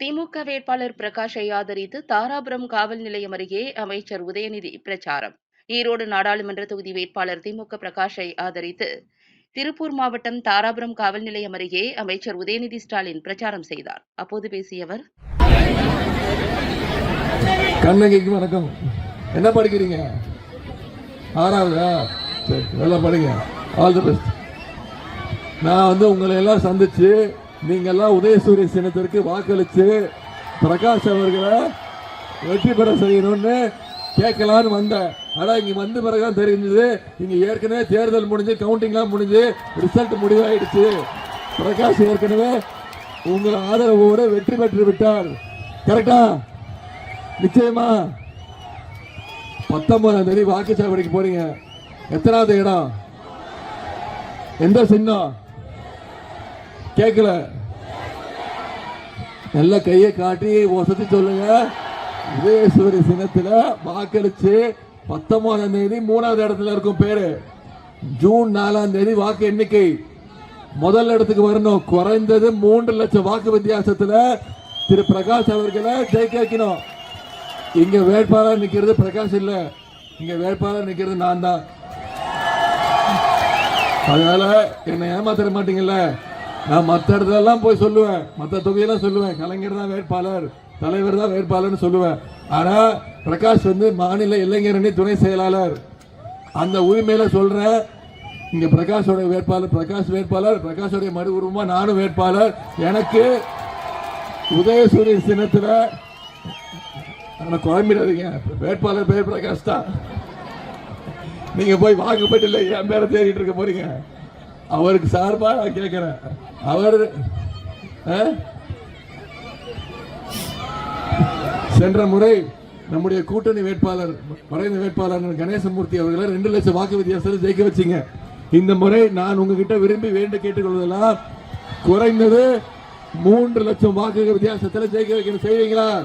திமுக வேட்பாளர் பிரகாஷை ஆதரித்து தாராபுரம் காவல் நிலையம் அருகே அமைச்சர் உதயநிதி பிரச்சாரம். ஈரோடு நாடாளுமன்ற தொகுதி வேட்பாளர் திமுக பிரகாஷை ஆதரித்து திருப்பூர் மாவட்டம் தாராபுரம் காவல் நிலையம் அருகே அமைச்சர் உதயநிதி ஸ்டாலின் பிரச்சாரம் செய்தார். அப்போது பேசிய அவர் கண்ணகிக்கு வணக்கம். என்ன படிக்கிறீங்க? ஆறாவதா? சரி நல்லா படிங்க. ஆல் தி பெஸ்ட் நான் வந்து உங்களை எல்லாம் சந்திச்சு நீங்க எல்லாம் உதயசூரிய சின்னத்திற்கு வாக்களித்து பிரகாஷ் அவர்களை வெற்றி பெற செய்யணும்னு கேட்கலான்னு வந்தேன். ஆனால் இங்கே வந்த பிறகுதான் தெரிஞ்சது. இங்கே ஏற்கனவே தேர்தல் முடிஞ்சு கவுண்டிங்லாம் முடிஞ்சு ரிசல்ட் முடிவாயிடுச்சு. பிரகாஷ் ஏற்கனவே உங்கள் ஆதரவோடு வெற்றி பெற்று விட்டார். கரெக்டா நிச்சயமா? பத்தொன்பதாம் தேதி வாக்குச்சாவடிக்கு போறீங்க. எத்தனாவது இடம்? எந்த சின்னம்? கேட்கல நல்ல கையை காட்டி வசதி சொல்லுங்க. உதயசூரி சின்னத்துல வாக்களிச்சு பத்தொன்பதாம் தேதி மூணாவது இடத்துல இருக்கும் பேரு. ஜூன் நாலாம் தேதி வாக்கு எண்ணிக்கை. முதல் இடத்துக்கு வரணும். குறைந்தது மூன்று லட்சம் வாக்கு வித்தியாசத்தில் திரு பிரகாஷ் அவர்களை ஜெயிக்க வைக்கணும். இங்க வேட்பாளர் நிக்கிறது பிரகாஷ் இல்ல. இங்க வேட்பாளர் நிக்கிறது நான் தான். அதனால என்னை ஏமாத்திர மாட்டீங்கல்ல. நான் மற்ற இடத்துலலாம் போய் சொல்லுவேன். மற்ற தொகையெல்லாம் சொல்லுவேன். கலைஞர் தான் வேட்பாளர் தலைவர் தான் வேட்பாளர்னு சொல்லுவேன். ஆனால் பிரகாஷ் வந்து மாநில இளைஞரணி துணை செயலாளர். அந்த உரிமையில் சொல்கிறேன் இங்கே பிரகாஷோட வேட்பாளர் பிரகாஷ் வேட்பாளர் பிரகாஷோடைய மறு உருவமாக நானும் வேட்பாளர். எனக்கு உதயசூரிய சின்னத்தில் ஆனால் குழம்பிடாதீங்க. வேட்பாளர் பேர் பிரகாஷ் தான். நீங்கள் போய் வாக்குப்பட்டு இல்லை என் பேரை தேடிட்டு இருக்க போறீங்க. அவருக்கு சார்பா நான் கேட்கிறேன். அவர் ஆ? சென்ற முறை நம்முடைய கூட்டணி வேட்பாளர் மறைந்த வேட்பாளர் கணேசமூர்த்தி அவர்களை ரெண்டு லட்சம் வாக்கு வித்தியாசத்தில் ஜெயிக்க வச்சிங்க. இந்த முறை நான் உங்ககிட்ட விரும்பி வேண்டு கேட்டுக்கொள்வதெல்லாம் குறைந்தது மூன்று லட்சம் வாக்கு வித்தியாசத்தில் ஜெயிக்க வைக்கணும். செய்வீங்களா?